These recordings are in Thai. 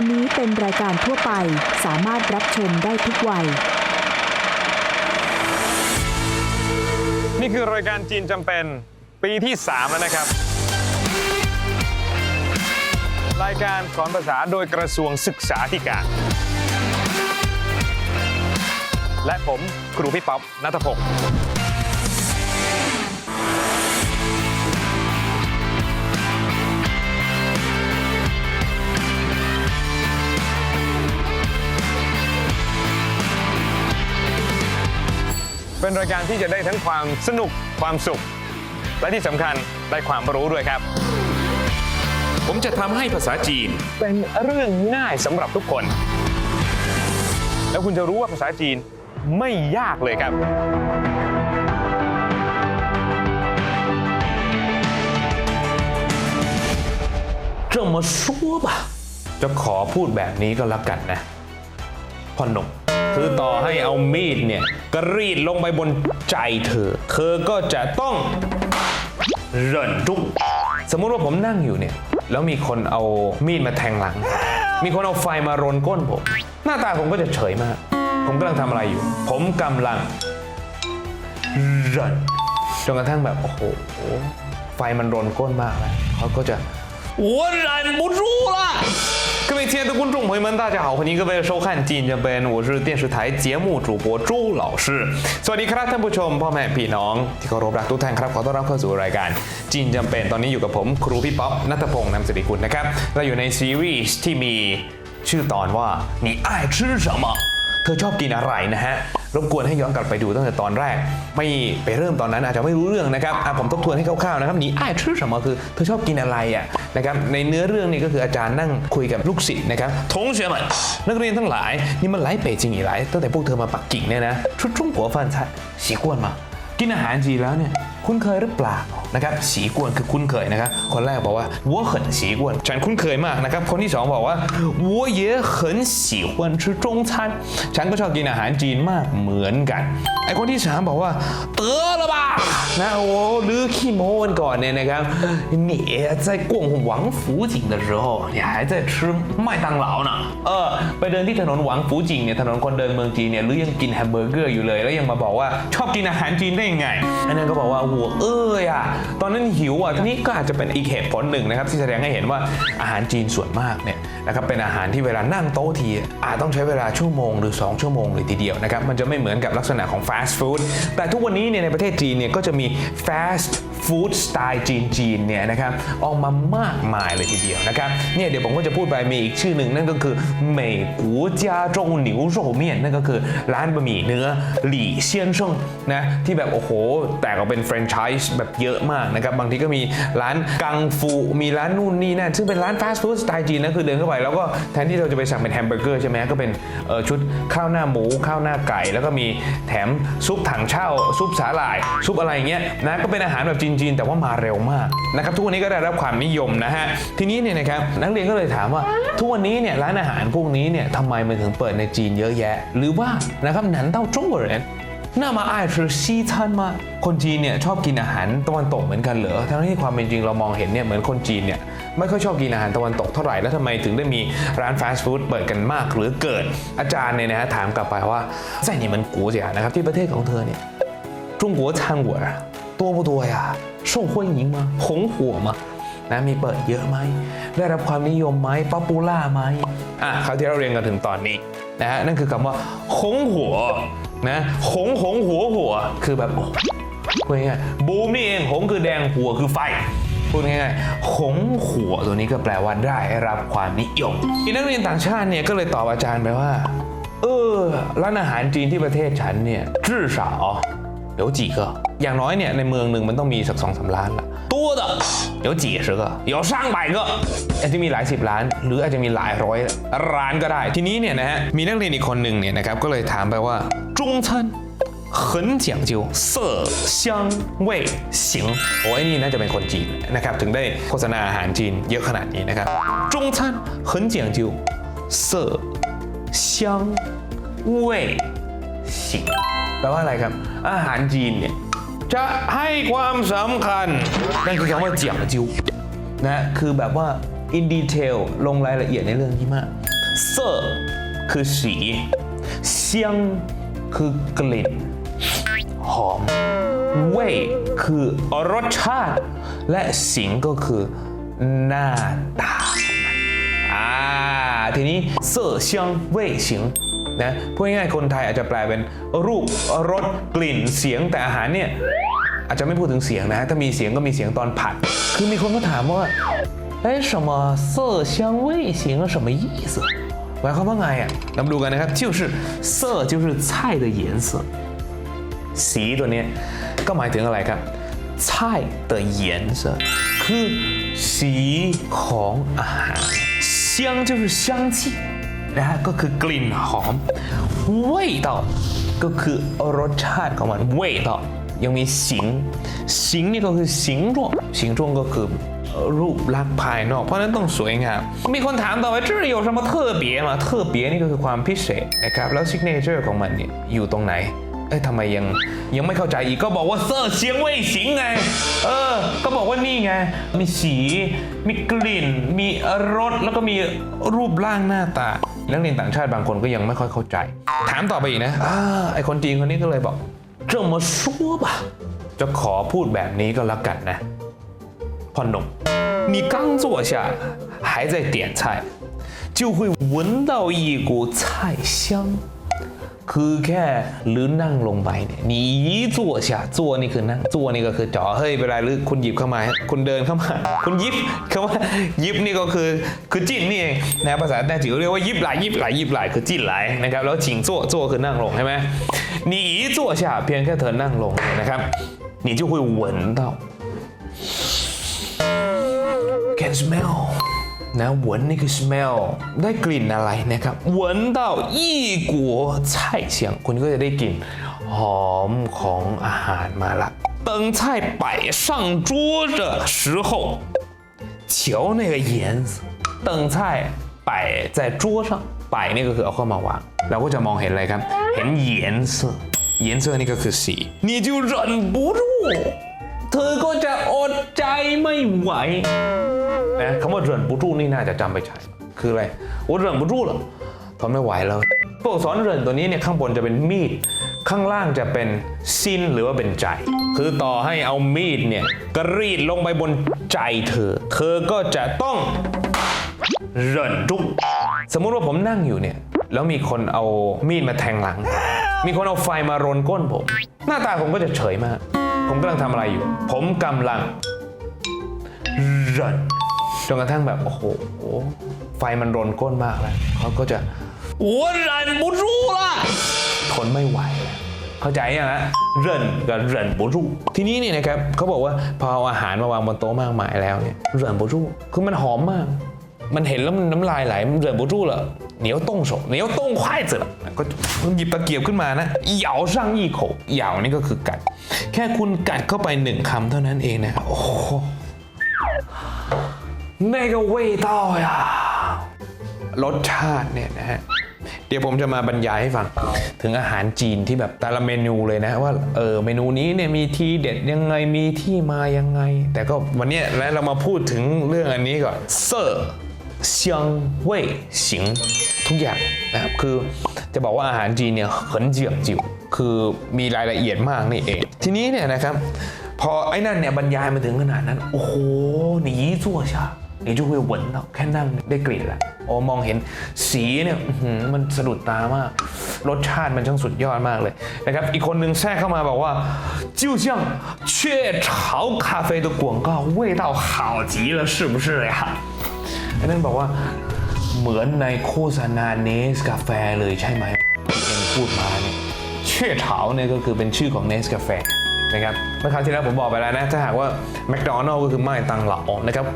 การนี้เป็นรายการทั่วไปสามารถรับชมได้ทุกวัย นี่คือรายการจีนจำเป็นปีที่ 3 แล้วนะครับ รายการสอนภาษาโดยกระทรวงศึกษาธิการ และผมครูพี่ป๊อปนัทพงศ์เป็นรายการที่จะได้ทั้งความสนุกความสุข และที่สำคัญได้ความรู้ด้วยครับ ผมจะทำให้ภาษาจีน เป็นเรื่องง่ายสำหรับทุกคน แล้วคุณจะรู้ว่าภาษาจีนไม่ยากเลยครับ 这么说吧จะขอพูดแบบนี้ก็แล้วกันนะพ่อหนุ่ม คือต่อให้เอามีดเนี่ยกรีดลงไปบนใจเธอ เธอก็จะต้องเริ่นทุกสมมุติว่าผมนั่งอยู่เนี่ย แล้วมีคนเอามีดมาแทงหลัง มีคนเอาไฟมารนก้นผม หน้าตาผมก็จะเฉยมาก ผมกำลังทำอะไรอยู่ ผมกำลังเริ่นจนกระทั่งแบบ โอ้โห ไฟมันรนก้นมากแล้วเขาก็จะวนไรบุญรู้ละ 各位亲爱的观众朋友们，大家好，欢迎各位收看《金正เป็น我是电视台节目主播周老师สวัสดีครับท่านผู้ชมพ่อแม่พี่น้องที่เคารพรักทุกท่านครับขอต้อนรับเข้าสู่รายการจีนจำเป็นตอนนี้อยู่กับผมครูพี่ป๊อปนัทพงศ์นำสิริกุลนะครับเราอยู่ในซีรีส์ที่มีชื่อตอนว่า你爱吃什么 เธอชอบกินอะไรนะฮะรบกวนให้ย้อนกลับไปดูตั้งแต่ตอนแรก ไม่ไปเริ่มตอนนั้นอาจจะไม่รู้เรื่องนะครับผมทบทวนให้คร่าวๆนะครับหนีไอ้ายชื่อสมอคือเธอชอบกินอะไรอะนะครับในเนื้อเรื่องนี่ก็คืออาจารย์นั่งคุยกับลูกศิษย์นะครับทงเฉียมันนักเรียนทั้งหลายนี่มันไล่เปจริงอีหลายตั้งแต่พวกเธอมาปักกิ่งเนี่ยนะชุดชุ่มหัวฟันใช่สีกวนมา กินอาหารจีแล้วเนี่ยคุ้นเคยหรือเปล่านะครับสีกวนคือคุ้นเคยนะครับคนแรกบอกว่า我很习惯ฉันคุ้นเคยมากนะครับคนที่สองบอกว่า我也很喜欢吃中餐ฉันก็ชอบกินอาหารจีนมากเหมือนกันไอคนที่สามบอกว่า得了吧นะโอ้ลือขี้โม้วันก่อนเนี่ยนะครับ你在逛王府井的时候你还在吃麦当劳呢เออไปเดินที่ถนนหวังฟูจิงเนี่ยถนนคนเดินเมืองจีนเนี่ยหรือยังกินแฮมเบอร์เกอร์อยู่เลย แล้วยังมาบอกว่าชอบกินอาหารจีนได้ยังไงอันนั้นก็บอกว่า หัวเอ้ยอะตอนนั้นหิวอะทีนี้ก็อาจจะเป็นอีกเหตุผลหนึ่งนะครับที่แสดงให้เห็นว่าอาหารจีนส่วนมากเนี่ยนะครับเป็นอาหารที่เวลานั่งโต๊ะทีอาจต้องใช้เวลาชั่วโมงหรือ 2 ชั่วโมงเลยทีเดียวนะครับมันจะไม่เหมือนกับลักษณะของฟาสต์ฟู้ดแต่ทุกวันนี้เนี่ยในประเทศจีนเนี่ยก็จะมีฟาสต์ ฟู้ดสไตล์จีนๆเนี่ยนะครับออกมามากมายเลยทีเดียวนะครับเนี่ยเดี๋ยวผมก็จะพูดไปมีอีกชื่อหนึ่งนั่นก็คือเหม่กัวจาจงหนิวโรเมียนนั่นก็คือร้านบะหมี่เนื้อหลี่เซียนซ่งนะที่แบบโอ้โห แตกออกเป็นแฟรนไชส์แบบเยอะมากนะครับบางทีก็มีร้านกังฟูมีร้านนู่นนี่นั่นซึ่งเป็นร้านฟาสต์ฟู้ดสไตล์จีนนะคือเดินเข้าไปแล้วก็แทนที่เราจะไปสั่งเป็นแฮมเบอร์เกอร์ใช่ไหมก็เป็นชุดข้าวหน้าหมูข้าวหน้าไก่ แล้วก็มีแถมซุปถังเช่าซุปสาหร่าย ซุปอะไรอย่างเงี้ยนะก็เป็นอาหารแบบจีนๆแต่ว่ามาเร็วมากนะครับทุกวันนี้ก็ได้รับความนิยมนะฮะทีนี้เนี่ยนะครับนักเรียนก็เลยถามว่า ทุกวันนี้เนี่ยร้านอาหารพวกนี้เนี่ยทำไมมันถึงเปิดในจีนเยอะแยะ หรือว่านะครับหนันเต้า中国人那么爱吃西餐吗คนจีนเนี่ยชอบกินอาหารตะวันตกเหมือนกันเหรอทั้งที่ความเป็นจริงเรามองเห็นเนี่ยเหมือนคนจีนเนี่ยไม่ค่อยชอบกินอาหารตะวันตกเท่าไหร่แล้วทำไมถึงได้มีร้านฟาสต์ฟู้ดเปิดกันมากหรือเกิดอาจารย์เนี่ยนะฮะถามกลับไปว่า在你们国家นะครับที่ประเทศของเธอเนี่ย中国餐馆啊 多不多呀受欢迎吗红火吗นะมีเปิดเยอะไหมได้รับความนิยมไหมป๊อปปูล่าไหมอ่ะคราวที่เราเรียนกันถึงตอนนี้นะฮะนั่นคือคำว่าหงหัวนะหงหงหัวหัวคือแบบโอ้ พูดง่ายๆบูมนี่เองหงคือแดงหัวคือไฟ พูดง่ายๆหงหัวตัวนี้ก็แปลว่าได้รับความนิยมอีนักเรียนต่างชาติเนี่ยก็เลยตอบอาจารย์ไปว่า เออร้านอาหารจีนที่ประเทศฉันเนี่ย 至少有几个อย่างน้อยเนี่ยในเมืองหนึ่งมันต้องมีสักสองสามล้านละ多的有几十个有上百个อาจจะมีหลายสิบล้าน หรืออาจจะมีหลายร้อยร้านก็ได้ ทีนี้เนี่ยนะฮะมีนักเรียนอีกคนหนึ่งเนี่ยนะครับก็เลยถามไปว่า中餐很讲究色香味形โอ้ยนี่น่าจะเป็นคนจีนนะครับ ถึงได้โฆษณาอาหารจีนเยอะขนาดนี้นะครับ中餐很讲究色香味形 แปลว่าอะไรครับ อาหารจีนเนี่ยจะให้ความสำคัญนั่นคือคำว่าเจียงจิ้วนะคือแบบว่า in detail ลงรายละเอียดในเรื่องที่มากเซอร์คือสีเซียงคือกลิ่น หอม เว่ยคือรสชาติ และสิงก็คือหน้าตาของมันอ่าทีนี้เสื่อเซียงเว่ยสิง นะพูดง่ายๆคนไทยอาจจะแปลเป็นรูปรสกลิ่นเสียงแต่อาหารเนี่ย อาจจะไม่พูดถึงเสียงนะ ถ้ามีเสียงก็มีเสียงตอนผัด คือมีคนก็ถามว่าเอ๊ะ什么色香味型什么意思หมายความว่าไงอ่ะเรามาดูกันนะครับ就是色就是菜的颜色สีตัวเนี้ยก็หมายถึงอะไรครับ菜的颜色คือสีของอาหาร香就是香气 นะฮะก็คือกลิ่นหอม味道ก็คือรสชาติของมัน味道ยังมีสิงสิงนี่ก็คือสิงร่วงสิงร่วงก็คือเอ่อรูปลักษณ์ภายนอก เพราะฉะนั้นต้องสวยงาม มีคนถามต่อว่า这有什么特别吗特别นี่ก็คือความพิเศษนะครับ แล้ว signature ของมันเนี่ยอยู่ตรงไหน เอ้ยทำไมยังยังไม่เข้าใจอีกก็บอกว่าเซอร์เสียงเว่ยสิงไง เออ ก็บอกว่านี่ไง มีสี มีกลิ่น มีรส แล้วก็มีรูปร่างหน้าตา นักเรียนต่างชาติบางคนก็ยังไม่ค่อยเข้าใจ ถามต่อไปอีกนะอ่าไอคนจีนคนนี้ก็เลยบอก这么说吧จะขอพูดแบบนี้ก็แล้วกันนะพ่อหนุ่ม你刚坐下还在点菜就会闻到一股菜香 คือแค่หรือนั่งลงไปเนี่ยหนีจั่วชาจั่วนี่คือนั่งจั่วนี่ก็คือจ่อเฮ้ยเวลาหรือคุณหยิบเข้ามา คุณเดินเข้ามา คุณยิบคำว่ายิบนี่ก็คือคือจิ้นนี่เองนะภาษาแต้จิ๋วเรียกว่ายิบไหลยิบไหลยิบไหลคือจิ้นไหลนะครับแล้วจิงจั่วจั่วคือนั่งลงใช่ไหมหนีจั่วชาเพียงแค่เธอนั่งลงเนี่ยนะครับ你就会闻到 can smell นะ闻那个 smell ได้กลิ่นอะไรนะครับ闻到一股菜香คุณก็จะได้กลิ่นหอมของอาหารมาละ等菜摆上桌的时候瞧那个颜色等菜摆在桌上摆นี่ก็คือเอาเข้ามาวางเราก็จะมองเห็นอะไรครับ เห็น颜色颜色นี่ก็คือสี你就忍不住 เธอก็จะอดใจไม่ไหวนะคำว่าเรื่องบุรุนี่น่าจะจำไปใช้ คืออะไรอดเรื่องบุรุเหรอทนไม่ไหวแล้วตัวอักษรเรื่องตัวนี้เนี่ยข้างบนจะเป็นมีด ข้างล่างจะเป็นซินหรือว่าเป็นใจ คือต่อให้เอามีดเนี่ยกรีดลงไปบนใจเธอ เธอก็จะต้องเริ่นทุก สมมุติว่าผมนั่งอยู่เนี่ย แล้วมีคนเอามีดมาแทงหลัง มีคนเอาไฟมารนก้นผม หน้าตาผมก็จะเฉยมาก ผมกำลังทำอะไรอยู่ ผมกำลังรนจนกระทั่งแบบ โอ้โห ไฟมันรนก้นมากแล้วเขาก็จะโอ้รันบุรูล่ะทนไม่ไหวแล้เข้าใจยังฮะเรินกับเรินบุรูทีนี้เนี่ยนะครับเขาบอกว่าพอเอาอาหารมาวางบนโต๊ะมากมายแล้วเนี่ยเรินบุรูคือมันหอมมาก มันเห็นแล้วมันน้ำลายไหลมันเรินบุรูเหรอ 你要动手你要动筷子了ก็หยิบตะเกียบขึ้นมานะเหยา上一口เหยานี่ก็คือกัด แค่คุณกัดเข้าไปหนึ่งคำเท่านั้นเองนะโอ้โห 那个味道呀รสชาติเนี่ยนะฮะ เดี๋ยวผมจะมาบรรยายให้ฟัง ถึงอาหารจีนที่แบบแต่ละเมนูเลยนะ ว่าเออเมนูนี้เนี่ยมีทีเด็ดยังไงมีที่มายังไง แต่ก็วันเนี้ยนะเรามาพูดถึงเรื่องอันนี้ก่อนเซอร์เซียงเว่ยสิง ทุกอย่างนะครับคือจะบอกว่าอาหารจีนเนี่ยเหินเจียงจิ๋วคือมีรายละเอียดมากนี่เอง ทีนี้เนี่ยนะครับ พอไอ้นั่นเนี่ยบรรยายมาถึงขนาดนั้น โอ้โหหนีจั่วชา 你就会闻到แค่นั่งได้กลิ่นละโอ้มองเห็นสีเนี่ยอื้อหือมันสะดุดตามาก รสชาติมันช่างสุดยอดมากเลยนะครับ อีกคนหนึ่งแทรกเข้ามาบอกว่า就像雀巢咖啡的广告味道好极了是不是呀ไอ้นั่นบอกว่า เหมือนในโฆษณาเนสกาแฟเลยใช่ไหมที่เองพูดมาเนี่ยเช่เฉาเนี่ยก็คือเป็นชื่อของเนสกาแฟนะครับเมื่อคราวที่แล้วผมบอกไปแล้วนะ ถ้าหากว่าแมคโดนัลล์ก็คือไม่ตังเหลานะครับ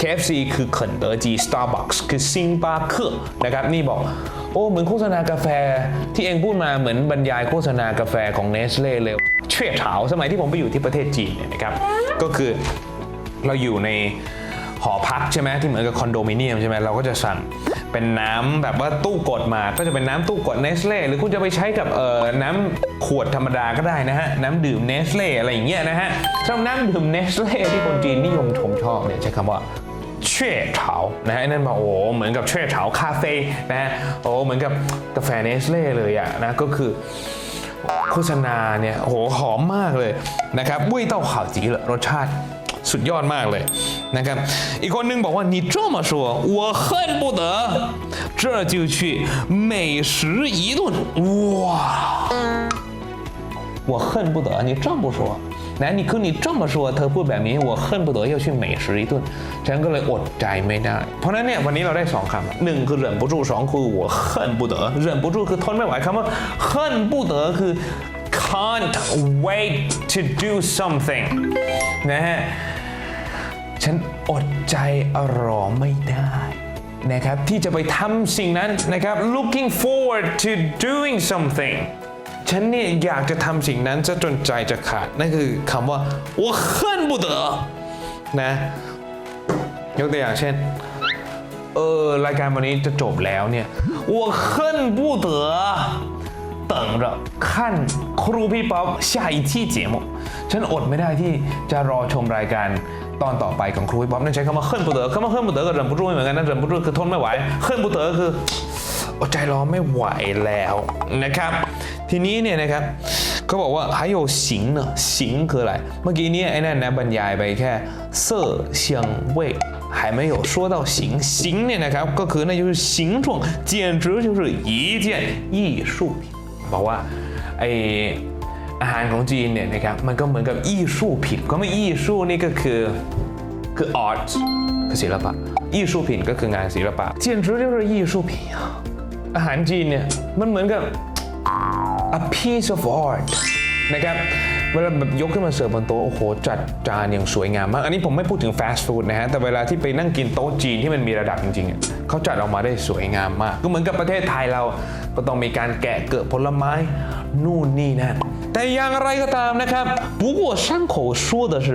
KFC คือเขินเตอร์จี Starbucks คือซิงบาเคอร์นะครับ นี่บอก โอ้ เหมือนโฆษณากาแฟที่เองพูดมาเหมือนบรรยายโฆษณากาแฟของเนสเล่เลยเช่เฉาสมัยที่ผมไปอยู่ที่ประเทศจีนเนี่ยนะครับ ก็คือเราอยู่ใน หอพักใช่ไหมที่เหมือนกับคอนโดมิเนียมใช่ไหมเราก็จะสั่งเป็นน้ำแบบว่าตู้กดมาก็จะเป็นน้ำตู้กดเนสเล่หรือคุณจะไปใช้กับเอ่อน้ำขวดธรรมดาก็ได้นะฮะ น้ำดื่มเนสเล่อะไรอย่างเงี้ยนะฮะสำหรับน้ำดื่มเนสเล่ที่คนจีนนิยมชมชอบเนี่ยใช้คำว่าเช่เถานะฮะนั่นบอกโอ้เหมือนกับเช่เถาคาเฟ่นะฮะโอ้เหมือนกับกาแฟเนสเล่เลยอะนะก็คือโฆษณาเนี่ยโหหอมมากเลยนะครับวุ้ยเต้าข่าวจีเหรอรสชาติ สุดยอดมากเลยนะครับ อีกคนนึงบอกว่า你这么说我恨不得这就去美食一顿哇我恨不得你这么说นะนี่คือนี่这么说เธอพูดแบบนี้我恨不得要去美食一顿ฉันก็เลยอดใจไม่ได้ เพราะฉะนั้นเนี่ยวันนี้เราได้สองคำหนึ่งคือ忍不住สองคือ我恨不得忍不住คือทนไม่ไหวคำว่า恨不得คือ can't wait to do something นะฮะ ฉันอดใจรอไม่ได้นะครับที่จะไปทำสิ่งนั้นนะครับ looking forward to doing something ฉันเนี่ยอยากจะทำสิ่งนั้นจะจนใจจะขาด นั่นคือคำว่า我恨不得นะยกตัวอย่างเช่น เออรายการวันนี้จะจบแล้วเนี่ย我恨不得等着看ครูพี่ป๊อป下一期节目ฉันอดไม่ได้ที่จะรอชมรายการ ตอนต่อไปของครูพี่ป๊อปนั่นใช้คำว่าเฮิ่นบุเต๋อคำว่าเฮิ่นบุเต๋อกับเรินบุรุ่ยเหมือนกันนะเรินบุรุ่ยคือทนไม่ไหวเฮิ่นบุเต๋อคือ อดใจรอไม่ไหวแล้วนะครับ ทีนี้เนี่ยนะครับเขาบอกว่า还有形呢形คืออะไร เมื่อกี้เนี่ยไอ้นั่นนะบรรยายไปแค่色香味还没有说到形形เนี่ยนะครับก็คือ那就是形状简直就是一件艺术品บอกว่าไอ อาหารของจีนเนี่ยนะครับมันก็เหมือนกับอี้สู้ผิดก็ไม่อี้สู้นี่ก็คือคืออาร์ตคือศิลปะอี้สู้ผิดก็คืองานศิลปะเจียนจื้เรียกว่าอี้สู้ผิดอาหารจีนเนี่ยมันเหมือนกับ a piece of art นะครับเวลาแบบยกขึ้นมาเสิร์ฟบนโต๊ะโอ้โห จัดจานอย่างสวยงามมาก อันนี้ผมไม่พูดถึงฟาสต์ฟู้ดนะฮะ แต่เวลาที่ไปนั่งกินโต๊ะจีนที่มันมีระดับจริงๆเขาจัดออกมาได้สวยงามมาก ก็เหมือนกับประเทศไทยเราก็ต้องมีการแกะเกิดผลไม้ นู่นนี่นั่น แต่อย่างไรก็ตามนะครับ不过山口说的是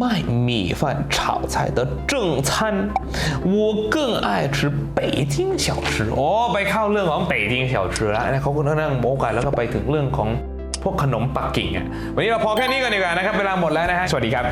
卖米饭炒菜的正餐我更爱吃北京小吃โอ้ไปเข้าเรื่องของ北京小吃แล้วนะเขาก็นั่งโม้กันแล้วก็ไปถึงเรื่องของพวกขนมปักกิ่งอ่ะวันนี้เราพอแค่นี้กันดีกว่านะครับ เวลาหมดแล้วนะฮะ สวัสดีครับ